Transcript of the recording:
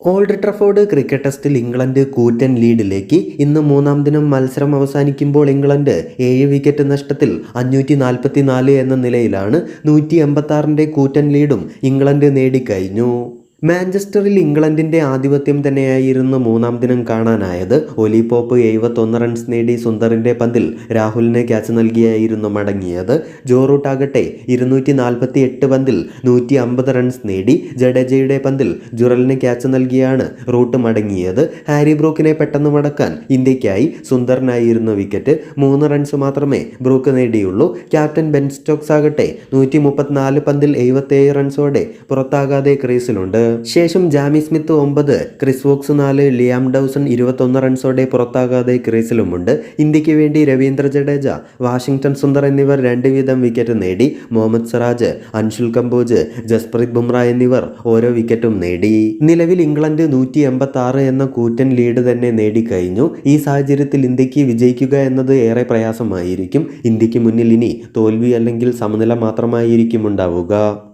Old Trafford cricket ടെസ്റ്റിൽ England കൂറ്റൻ ലീഡിലേക്ക് ഇന്ന് മൂന്നാം ദിനം മത്സരം അവസാനിക്കുമ്പോൾ ഇംഗ്ലണ്ട് ഏഴ് വിക്കറ്റ് നഷ്ടത്തിൽ അഞ്ഞൂറ്റി നാൽപ്പത്തി നാല് എന്ന നിലയിലാണ് നൂറ്റി എൺപത്തി കൂറ്റൻ ലീഡും ഇംഗ്ലണ്ട് നേടിക്കഴിഞ്ഞു. മാഞ്ചസ്റ്ററിൽ ഇംഗ്ലണ്ടിന്റെ ആധിപത്യം തന്നെയായിരുന്നു മൂന്നാം ദിനം കാണാനായത്. ഒലി പോപ്പ് എഴുപത്തൊന്ന് റൺസ് നേടി സുന്ദറിന്റെ പന്തിൽ രാഹുലിന് ക്യാച്ച് നൽകിയായിരുന്നു മടങ്ങിയത്. ജോറൂട്ടാകട്ടെ ഇരുന്നൂറ്റി നാൽപ്പത്തി എട്ട് പന്തിൽ നൂറ്റി അമ്പത് റൺസ് നേടി ജഡേജയുടെ പന്തിൽ ജുറലിന് ക്യാച്ച് നൽകിയാണ് റൂട്ട് മടങ്ങിയത്. ഹാരി ബ്രൂക്കിനെ പെട്ടെന്ന് മടക്കാൻ ഇന്ത്യക്കായി സുന്ദറിനായിരുന്നു വിക്കറ്റ്. മൂന്ന് റൺസ് മാത്രമേ ബ്രൂക്ക് നേടിയുള്ളൂ. ക്യാപ്റ്റൻ ബെൻ സ്റ്റോക്സ് ആകട്ടെ നൂറ്റി മുപ്പത്തിനാല് പന്തിൽ എഴുപത്തേഴ് റൺസോടെ പുറത്താകാതെ ക്രീസിലുണ്ട്. ശേഷം ജാമി സ്മിത്ത് ഒമ്പത് ക്രിസ് വോക്സ് നാല് ലിയാം ഡൗസൺ ഇരുപത്തൊന്ന് റൺസോടെ പുറത്താകാതെ ക്രീസിലുമുണ്ട്. ഇന്ത്യയ്ക്ക് വേണ്ടി രവീന്ദ്ര ജഡേജ വാഷിംഗ്ടൺ സുന്ദർ എന്നിവർ രണ്ട് വീതം വിക്കറ്റ് നേടി. മുഹമ്മദ് സിറാജ് അൻഷുൽ കംബോജ് ജസ്പ്രീത് ബുംറ എന്നിവർ ഓരോ വിക്കറ്റും നേടി. നിലവിൽ ഇംഗ്ലണ്ട് നൂറ്റി എൺപത്തി ആറ് എന്ന കൂറ്റൻ ലീഡ് തന്നെ നേടിക്കഴിഞ്ഞു. ഈ സാഹചര്യത്തിൽ ഇന്ത്യയ്ക്ക് വിജയിക്കുക എന്നത് ഏറെ പ്രയാസമായിരിക്കും. ഇന്ത്യയ്ക്ക് മുന്നിൽ ഇനി തോൽവി അല്ലെങ്കിൽ സമനില മാത്രമായിരിക്കും ഉണ്ടാവുക.